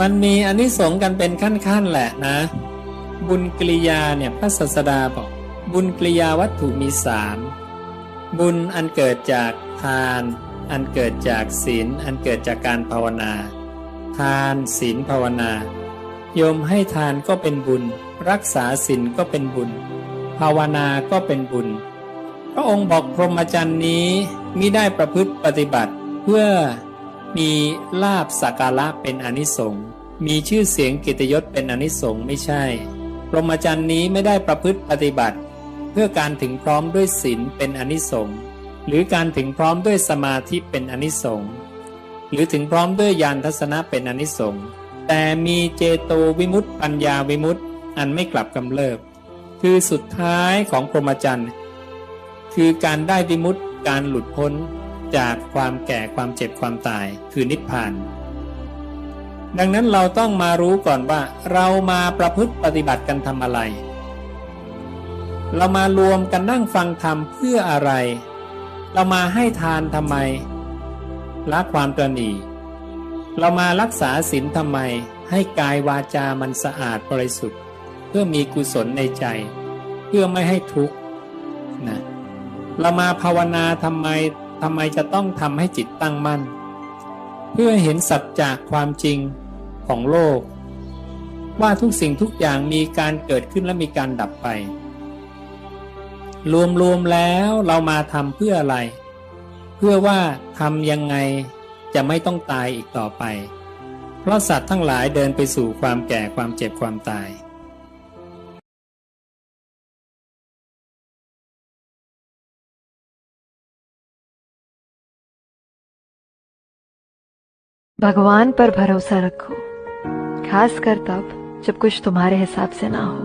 มันมีอนนิสงส์กันเป็นขั้นๆแหละนะ บุญกิริยาเนี่ยพระศาสดาบอก บุญกิริยาวัตถุมีสามบุญอันเกิดจากทาน อันเกิดจากศีล อันเกิดจากการภาวนา ทานศีลภาวนา โยมให้ทานก็เป็นบุญ รักษาศีลก็เป็นบุญ ภาวนาก็เป็นบุญ พระองค์บอกพรหมจรรย์นี้มิได้ประพฤติปฏิบัติเพื่อ มีลาบสักการะเป็นอนิสงส์มีชื่อเสียงกิตยศเป็นอนิสงส์ไม่ใช่พรหมจรรย์นี้ไม่ได้ประพฤติปฏิบัติ เพื่อการถึงพร้อมด้วยศีลเป็นอนิสงส์หรือการถึงพร้อมด้วยสมาธิเป็นอนิสงส์หรือถึงพร้อมด้วยญาณทัศนะเป็นอนิสงส์แต่มีเจโตวิมุตติปัญญาวิมุตติอันไม่กลับกำเริบ คือสุดท้ายของพรหมจรรย์คือการได้วิมุตติการหลุดพ้น จากความแก่ความเจ็บความตายคือนิพพาน ดังนั้นเราต้องมารู้ก่อนว่า เรามาประพฤติปฏิบัติกันทำอะไร เรามารวมกันนั่งฟังธรรมเพื่ออะไร เรามาให้ทานทำไมละความตรณีเรามารักษาศีลทำไม ให้กายวาจามันสะอาดบริสุทธิ์ เพื่อมีกุศลในใจ เพื่อไม่ให้ทุกข์นะเรามาภาวนาทำไม ทำไมจะต้องทำให้จิตตั้งมั่น เพื่อเห็นสัจจะความจริงของโลก ว่าทุกสิ่งทุกอย่างมีการเกิดขึ้นและมีการดับไป รวมๆแล้วเรามาทำเพื่ออะไร เพื่อว่าทำยังไงจะไม่ต้องตายอีกต่อไป เพราะสัตว์ทั้งหลายเดินไปสู่ความแก่ความเจ็บความตาย भगवान पर भरोसा रखो, खासकर तब जब कुछ तुम्हारे हिसाब से ना हो।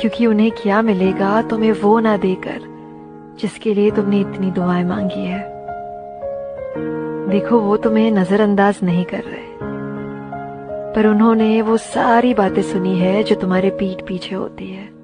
क्योंकि उन्हें क्या मिलेगा तुम्हें वो ना देकर जिसके लिए तुमने इतनी दुआएँ मांगी है। देखो, वो तुम्हें नजरअंदाज नहीं कर रहे, पर उन्होंने वो सारी बातें सुनी है जो तुम्हारे पीठ पीछे होती है।